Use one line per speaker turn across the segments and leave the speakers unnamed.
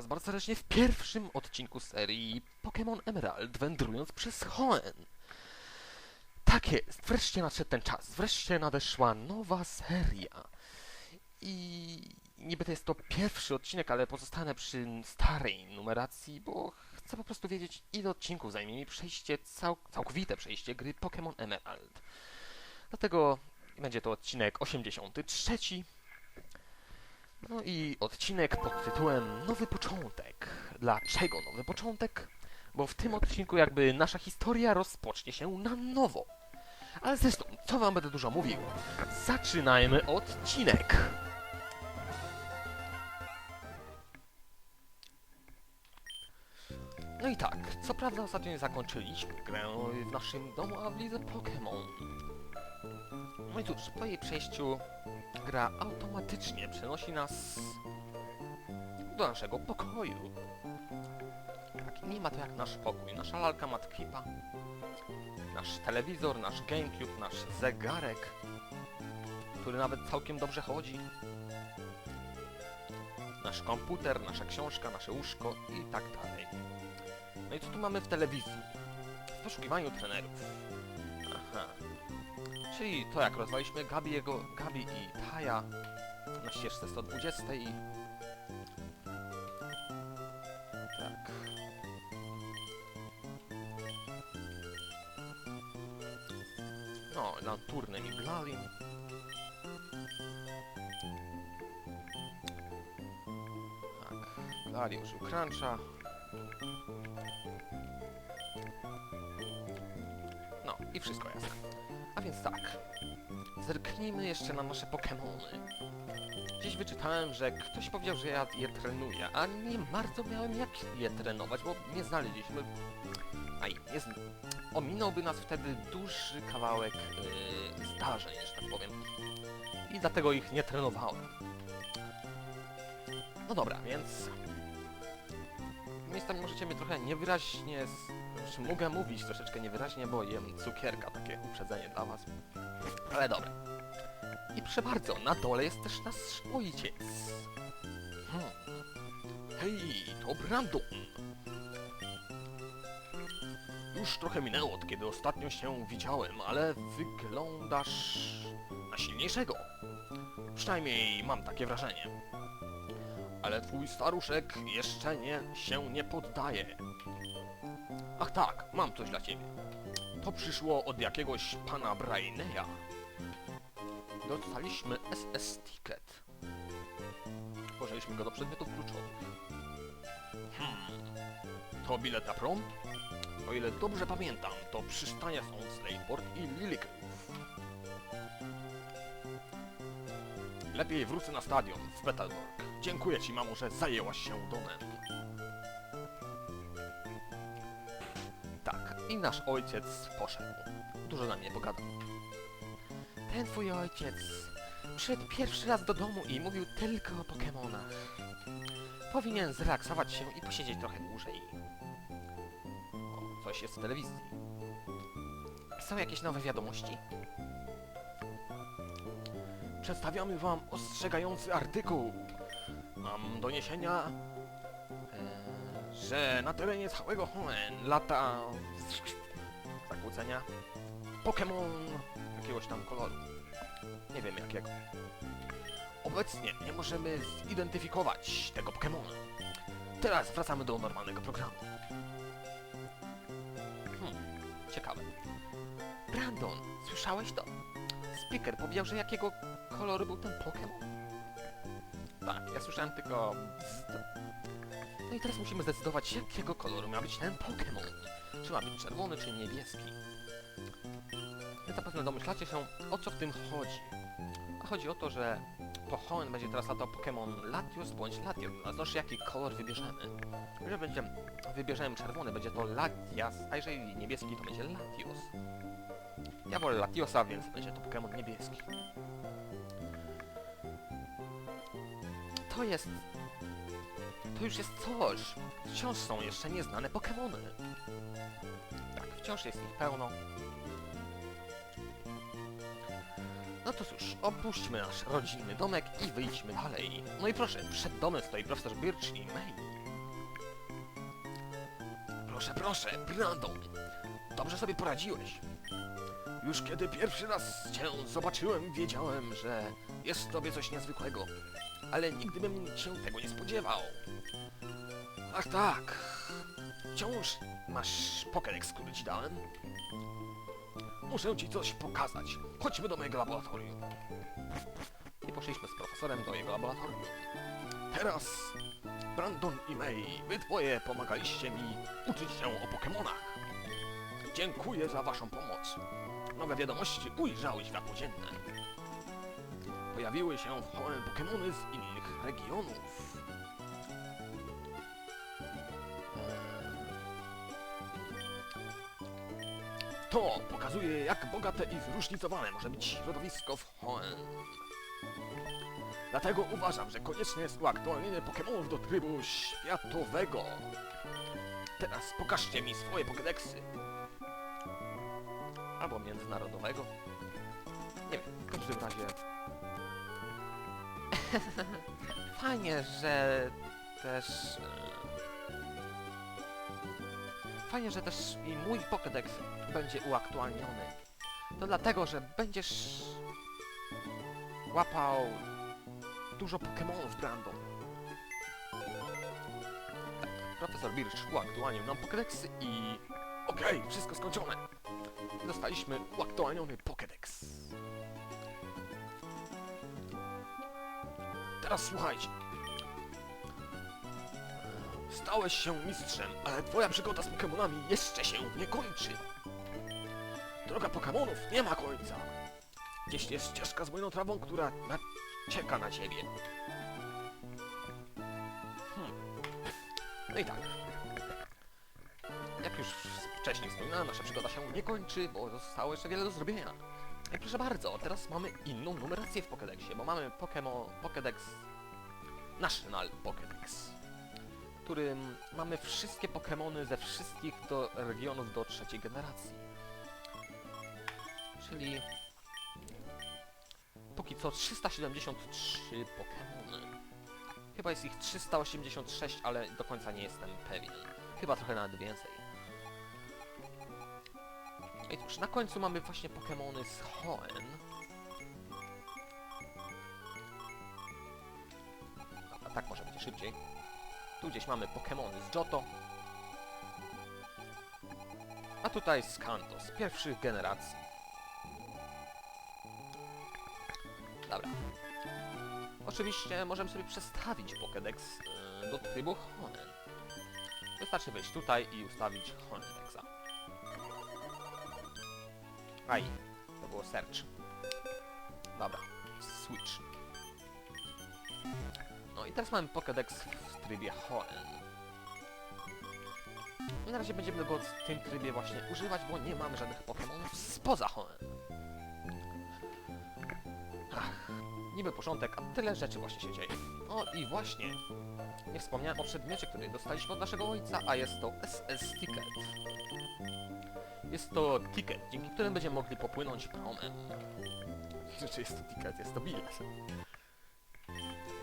Was bardzo serdecznie w pierwszym odcinku serii Pokémon Emerald wędrując przez Hoenn. Tak jest, wreszcie nadszedł ten czas, wreszcie nadeszła nowa seria. I niby to jest to pierwszy odcinek, ale pozostanę przy starej numeracji, bo chcę po prostu wiedzieć, ile odcinków zajmie mi przejście, cał całkowite przejście gry Pokémon Emerald. Dlatego będzie to odcinek 83. No i odcinek pod tytułem Nowy Początek. Dlaczego nowy początek? Bo w tym odcinku jakby nasza historia rozpocznie się na nowo. Ale zresztą, co wam będę dużo mówił? Zaczynajmy odcinek! No i tak, co prawda ostatnio zakończyliśmy grę w naszym domu, a w lidze Pokémon. No i cóż, po jej przejściu gra automatycznie przenosi nas do naszego pokoju. Tak, nie ma to jak nasz pokój. Nasza lalka ma tkwipa, nasz telewizor, nasz Gamecube, nasz zegarek, który nawet całkiem dobrze chodzi. Nasz komputer, nasza książka, nasze łóżko i tak dalej. No i co tu mamy w telewizji? W poszukiwaniu trenerów. Czyli to jak rozwaliśmy Gabiego, Gabi i Taja na ścieżce 120 i... Tak. No, Lanturnem i Glalim. Tak, Glali użył. No, i wszystko jest. A więc tak. Zerknijmy jeszcze na nasze Pokémony. Gdzieś wyczytałem, że ktoś powiedział, że ja je trenuję, a nie bardzo miałem jak je trenować, bo nie znaleźliśmy... Aj, zn... Ominąłby nas wtedy duży kawałek yy, zdarzeń, że tak powiem. I dlatego ich nie trenowałem. No dobra, więc... Miejscami możecie mnie trochę niewyraźnie... Znaczy, mogę mówić troszeczkę niewyraźnie, bo jem cukierka, takie uprzedzenie dla was. Ale dobra. I proszę bardzo, na dole jest też nasz ojciec. Hmm. Hej, to Brandon. Już trochę minęło, od kiedy ostatnio się widziałem, ale wyglądasz na silniejszego. Przynajmniej mam takie wrażenie. Ale twój staruszek jeszcze nie się nie poddaje. Ach tak, mam coś dla ciebie. To przyszło od jakiegoś pana Braineya. Dostaliśmy SS Ticket. Włożyliśmy go do przedmiotów kluczowych. Hmm. To bilet na prom? O ile dobrze pamiętam, to przystanie są Slayport i Lilycove. Lepiej wrócę na stadion w Petalburg. Dziękuję ci, mamo, że zajęłaś się domem. I nasz ojciec poszedł. Dużo na mnie pogadał. Ten twój ojciec przyszedł pierwszy raz do domu i mówił tylko o Pokemonach. Powinien zrelaksować się i posiedzieć trochę dłużej. O, coś jest w telewizji. Są jakieś nowe wiadomości? Przedstawiamy wam ostrzegający artykuł. Mam doniesienia, że na terenie całego Hoenn lata zakłócenia Pokémon jakiegoś tam koloru. Nie wiem jakiego. Obecnie nie możemy zidentyfikować tego Pokémona. Teraz wracamy do normalnego programu. Hmm, ciekawe. Brandon, słyszałeś to? Speaker powiedział, że jakiego koloru był ten Pokémon? Tak, ja słyszałem tylko... No i teraz musimy zdecydować, jakiego koloru ma być ten Pokémon. Czy ma być czerwony, czy niebieski. Wy zapewne domyślacie się, o co w tym chodzi. A chodzi o to, że po Hoenn będzie teraz latał Pokémon Latios bądź Latios, a zależy jaki kolor wybierzemy. Jeżeli będzie, wybierzemy czerwony, będzie to Latias, a jeżeli niebieski, to będzie Latios. Ja wolę Latiosa, więc będzie to Pokémon niebieski. To jest... To już jest coś. Wciąż są jeszcze nieznane Pokémony. Tak, wciąż jest ich pełno. No to cóż, opuśćmy nasz rodzinny domek i wyjdźmy dalej. No i proszę, przed domem stoi profesor Birch i May. Proszę, proszę, Brandon. Dobrze sobie poradziłeś. Już kiedy pierwszy raz cię zobaczyłem, wiedziałem, że jest w tobie coś niezwykłego. Ale nigdy bym się tego nie spodziewał. Ach tak. Wciąż masz Pokédex, który ci dałem? Muszę ci coś pokazać. Chodźmy do mojego laboratorium. I poszliśmy z profesorem do jego laboratorium. Teraz, Brandon i May, wy dwoje pomagaliście mi uczyć się o Pokémonach. Dziękuję za waszą pomoc. Nowe wiadomości ujrzały światło dzienne. Pojawiły się Pokémony z innych regionów. To pokazuje, jak bogate i zróżnicowane może być środowisko w Hoenn. Dlatego uważam, że konieczne jest uaktualnienie Pokémonów do trybu światowego. Teraz pokażcie mi swoje Pokédexy. Albo międzynarodowego. Nie wiem, w każdym razie... Fajnie, że też... e, Fajnie, że też i mój Pokédex będzie uaktualniony. To dlatego, że będziesz łapał dużo Pokémonów, Brandon. Tak, profesor Birch uaktualnił nam Pokédexy i... Okej, wszystko skończone. Dostaliśmy uaktualniony Pokédex. Teraz słuchajcie. Stałeś się mistrzem, ale twoja przygoda z Pokémonami jeszcze się nie kończy. Droga Pokémonów nie ma końca. Gdzieś jest ścieżka z bujną trawą, która na... czeka na ciebie. Hmm. No i tak. Jak już wcześniej wspominałem, nasza przygoda się nie kończy, bo zostało jeszcze wiele do zrobienia. I proszę bardzo, teraz mamy inną numerację w Pokédexie, bo mamy Pokémon Pokédex National Pokédex, w którym mamy wszystkie Pokémony ze wszystkich do regionów do trzeciej generacji. Czyli póki co 373 Pokémony. Chyba jest ich 386, ale do końca nie jestem pewien. Chyba trochę nawet więcej. I cóż, na końcu mamy właśnie Pokémony z Hoenn. A tak może będzie szybciej. Tu gdzieś mamy Pokémony z Johto. A tutaj z Kanto, z pierwszych generacji. Dobra. Oczywiście możemy sobie przestawić Pokédex yy, do trybu Hoenn. Wystarczy wejść tutaj i ustawić Hoendexa. Aj, to było search. Dobra, switch. No i teraz mamy Pokédex w trybie Hoenn. I na razie będziemy go w tym trybie właśnie używać, bo nie mamy żadnych Pokémonów spoza Hoenn. Ach, niby porządek, a tyle rzeczy właśnie się dzieje. O i właśnie, nie wspomniałem o przedmiocie, który dostaliśmy od naszego ojca, a jest to SS Ticket. Jest to ticket, dzięki którym będziemy mogli popłynąć promem. Czy jest to ticket? Jest to bilet.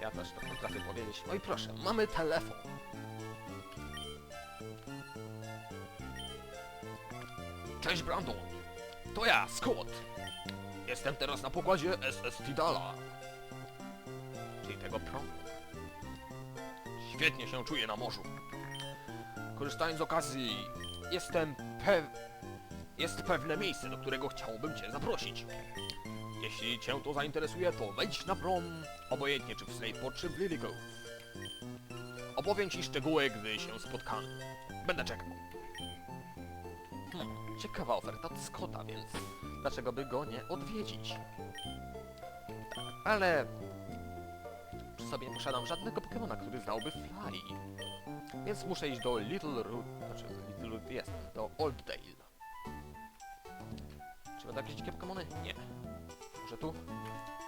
Ja też to potrafię powiedzieć. No i proszę, mamy telefon. Cześć Brandon. To ja, Scott. Jestem teraz na pokładzie SS Tidala. Czyli tego promu. Świetnie się czuję na morzu. Korzystając z okazji, jestem pew... Jest pewne miejsce, do którego chciałbym Cię zaprosić. Jeśli Cię to zainteresuje, to wejdź na prom, obojętnie czy w Slateport, czy w Lily. Opowiem Ci szczegóły, gdy się spotkamy. Będę czekał. Hmm, ciekawa oferta od Scotta, więc dlaczego by go nie odwiedzić? Ale przy sobie nie posiadam żadnego Pokemona, który znałby Fly. Więc muszę iść do Little Root, znaczy Little Root jest, do Old Dale. Dzikie Pokemony? Nie. Może tu?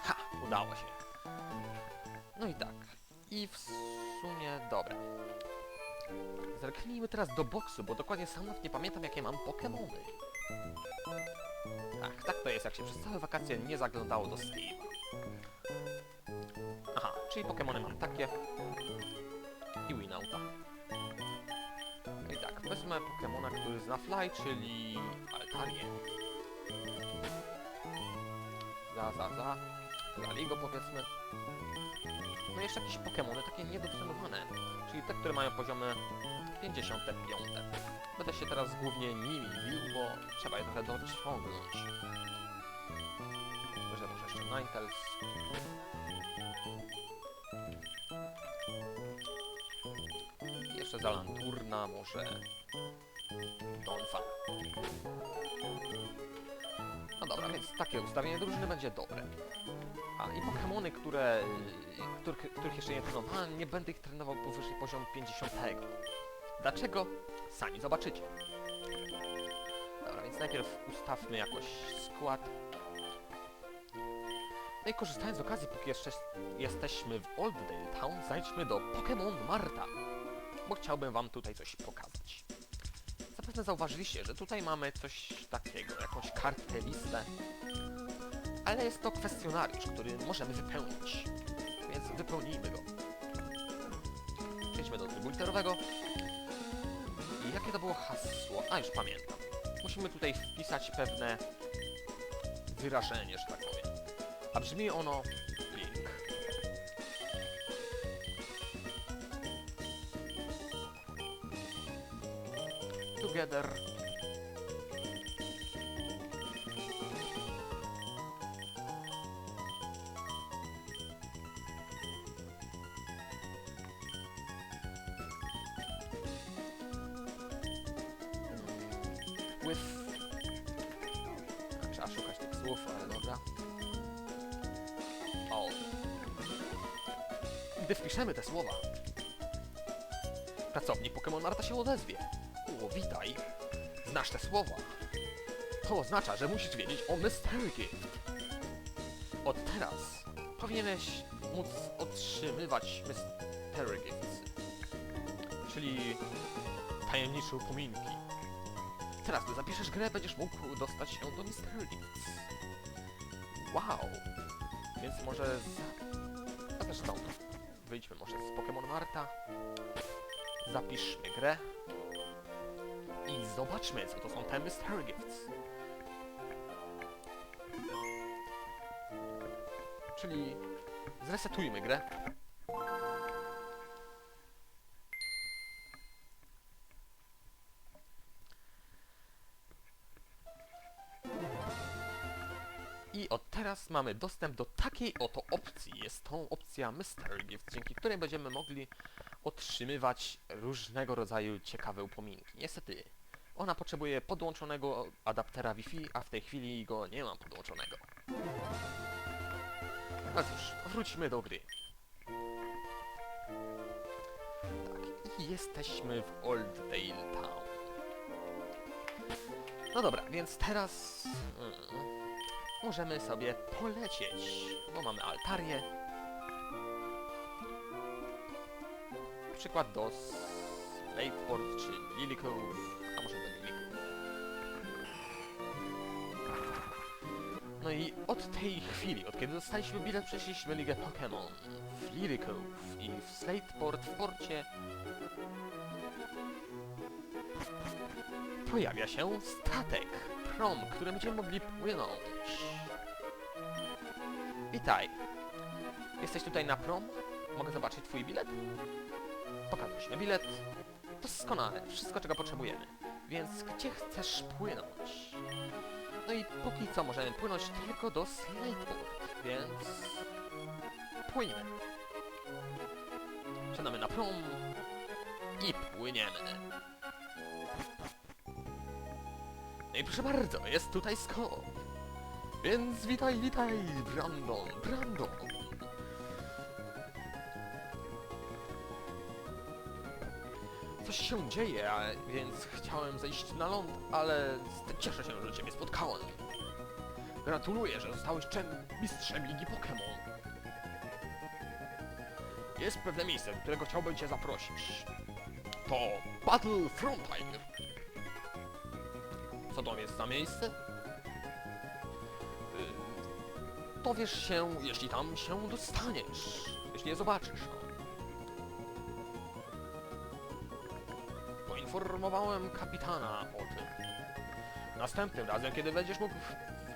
Ha! Udało się. No i tak. I w sumie... dobra. Zerknijmy teraz do boksu, bo dokładnie sam nawet nie pamiętam jakie mam Pokemony. Tak, tak to jest, jak się przez całe wakacje nie zaglądało do Steve'a. Aha, czyli Pokemony mam takie. I Winauta. I tak, Wezmę Pokemona, który zna Fly, czyli Altarię. Za, za, za. Laligo powiedzmy. No i jeszcze jakieś Pokemony takie niedotrenowane, czyli te, które mają poziomy 55. Będę się teraz głównie nimi bił, bo trzeba je trochę dociągnąć. Może może jeszcze Ninetales. I jeszcze Zalanturna, może Donfa. No dobra, więc takie ustawienie drużyny będzie dobre. A i Pokémony, które, y, których, których jeszcze nie trenowałem, nie będę ich trenował powyżej poziomu 50. Dlaczego? Sami zobaczycie. Dobra, więc najpierw ustawmy jakoś skład. No i korzystając z okazji, póki jeszcze jesteśmy w Olddale Town, zajdźmy do Pokémon Marta, bo chciałbym wam tutaj coś pokazać. Zapewne zauważyliście, że tutaj mamy coś takiego, jakąś kartkę, listę, ale jest to kwestionariusz, który możemy wypełnić, więc wypełnijmy go. Przejdźmy do trybu literowego. I jakie to było hasło? A, już pamiętam. Musimy tutaj wpisać pewne wyrażenie, że tak powiem. A brzmi ono Together. With... Trzeba szukać tych słów, ale. Gdy wpiszemy te słowa, pracownik Pokémon Marta się odezwie. O, witaj. Znasz te słowa. To oznacza, że musisz wiedzieć o Mystery. Od teraz powinieneś móc otrzymywać Mystery. Czyli tajemnicze upominki. Teraz, gdy zapiszesz grę, będziesz mógł dostać się do Mystery. Wow! Więc może z... A zresztą, wyjdźmy może z Pokémon Marta. Zapiszmy grę. I zobaczmy, co to są te Mystery Gifts. Czyli zresetujmy grę. I od teraz mamy dostęp do takiej oto opcji. Jest to opcja Mystery Gift, dzięki której będziemy mogli otrzymywać różnego rodzaju ciekawe upominki. Niestety, ona potrzebuje podłączonego adaptera Wi-Fi, a w tej chwili go nie mam podłączonego. No cóż, wróćmy do gry. Tak, i jesteśmy w Olddale Town. No dobra, więc teraz... Mm, możemy sobie polecieć, bo mamy altarię. Przykład do Slateport czy a No i od tej chwili, od kiedy dostaliśmy bilet, przeszliśmy Ligę Pokémon w Lilycove i w Slateport w porcie pojawia się statek, prom, którym będziemy mogli płynąć. Witaj. Jesteś tutaj na prom? Mogę zobaczyć twój bilet? Pokażesz mi bilet. Doskonale, wszystko czego potrzebujemy. Więc gdzie chcesz płynąć? No i póki co możemy płynąć tylko do Slateport, więc... Płyniemy. Wsiadamy na prom i płyniemy. No i proszę bardzo, jest tutaj skok. Więc witaj, witaj, Brandon, Brandon. Się dzieje, a więc chciałem zejść na ląd, ale cieszę się, że ciebie spotkałem. Gratuluję, że zostałeś czem mistrzem Ligi Pokémon. Jest pewne miejsce, do którego chciałbym cię zaprosić. To Battle Frontier. Co to jest za miejsce? Y, Dowiesz się, jeśli tam się dostaniesz. Jeśli je zobaczysz. Poinformowałem kapitana o tym. Następnym razem, kiedy będziesz mógł,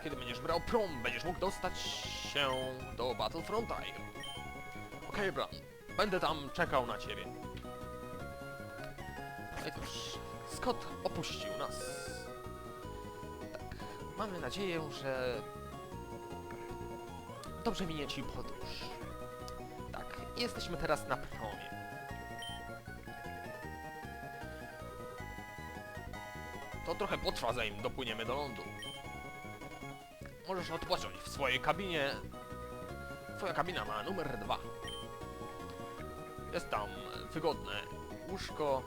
kiedy będziesz brał prom, będziesz mógł dostać się do Battlefronta. Okej, Bran, będę tam czekał na ciebie. No i cóż, Scott opuścił nas. Tak, mamy nadzieję, że dobrze minie ci podróż. Tak, jesteśmy teraz na promie. Trochę potrwa, zanim dopłyniemy do lądu. Możesz odpocząć w swojej kabinie. Twoja kabina ma numer dwa. Jest tam wygodne łóżko,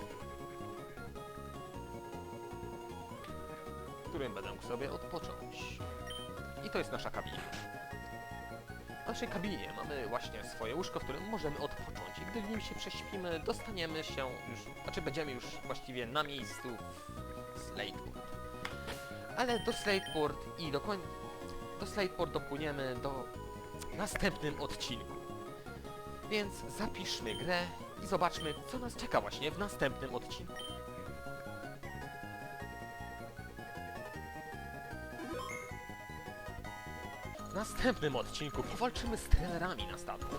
w którym będę mógł sobie odpocząć. I to jest nasza kabina. W naszej kabinie mamy właśnie swoje łóżko, w którym możemy odpocząć. I gdy w nim się prześpimy, dostaniemy się już, znaczy będziemy już właściwie na miejscu w Slateport. Ale do Slateport i do koń... do Slateport dopłyniemy do następnym odcinku. Więc zapiszmy grę i zobaczmy, co nas czeka właśnie w następnym odcinku. W następnym odcinku powalczymy z trenerami na statku.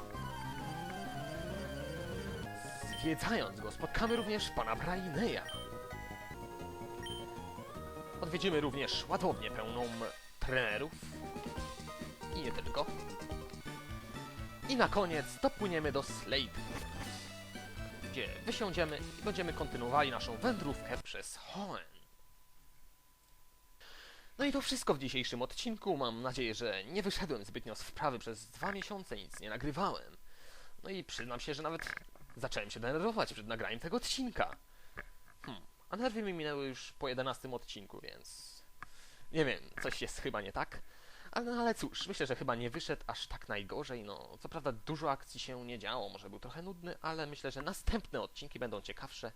Zwiedzając go, spotkamy również pana Braineya. Odwiedzimy również ładownię pełną trenerów. I nie tylko. I na koniec dopłyniemy do Slate, gdzie wysiądziemy i będziemy kontynuowali naszą wędrówkę przez Hoenn. No i to wszystko w dzisiejszym odcinku. Mam nadzieję, że nie wyszedłem zbytnio z wprawy przez dwa miesiące, nic nie nagrywałem. No i przyznam się, że nawet zacząłem się denerwować przed nagraniem tego odcinka. A nerwy mi minęły już po 11 odcinku, więc... Nie wiem, coś jest chyba nie tak. Ale, no, ale cóż, myślę, że chyba nie wyszedł aż tak najgorzej. No, co prawda dużo akcji się nie działo, może był trochę nudny, ale myślę, że następne odcinki będą ciekawsze.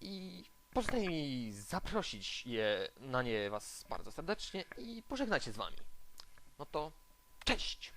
I pozostaje mi zaprosić je na nie was bardzo serdecznie i pożegnać się z wami. No to cześć!